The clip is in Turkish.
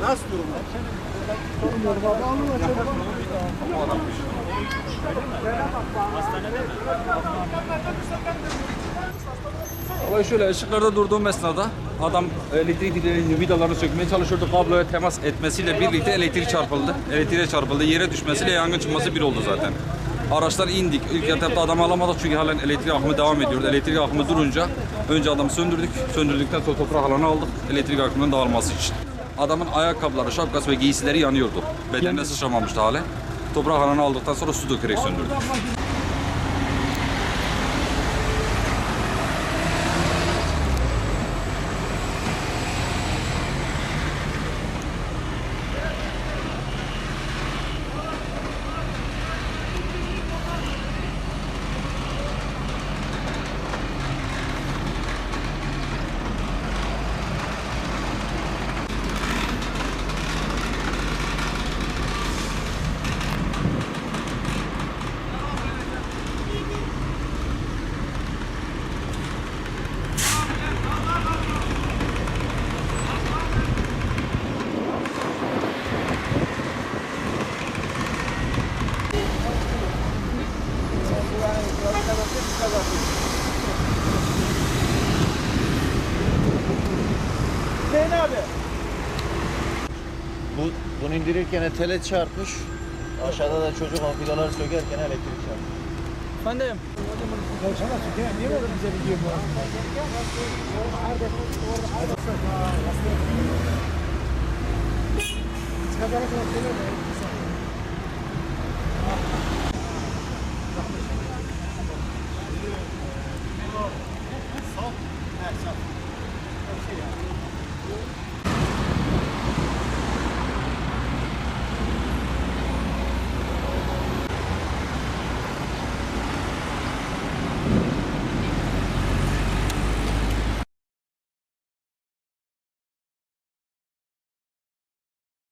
Nasıl durum? Olay şöyle ışıklarda durduğum esnada adam elektrik direğinin vidalarını sökmeye çalışıyordu. Kabloya temas etmesiyle birlikte elektrik çarpıldı. Elektriğe çarpıldı. Yere düşmesiyle yangın çıkması bir oldu zaten. Araçlar indik. İlk etapta adamı alamadık çünkü halen elektrik akımı devam ediyordu. Elektrik akımı durunca önce adamı söndürdük. Söndürdükten sonra toprak alanı aldık. Elektrik akımının dağılması için. Adamın ayakkabıları, şapkası ve giysileri yanıyordu. Bedenine sıçramamıştı hale. Toprak alanı aldıktan sonra su dökerek söndürdük. Hüseyin abi. Bu, bunu indirirken tele çarpmış. Aşağıda da çocuk o vidaları sökerken elektrik çarpmış. Efendim? Sana sökene niye böyle bize video bu? Çıkacağını sana söyleme. Thank you.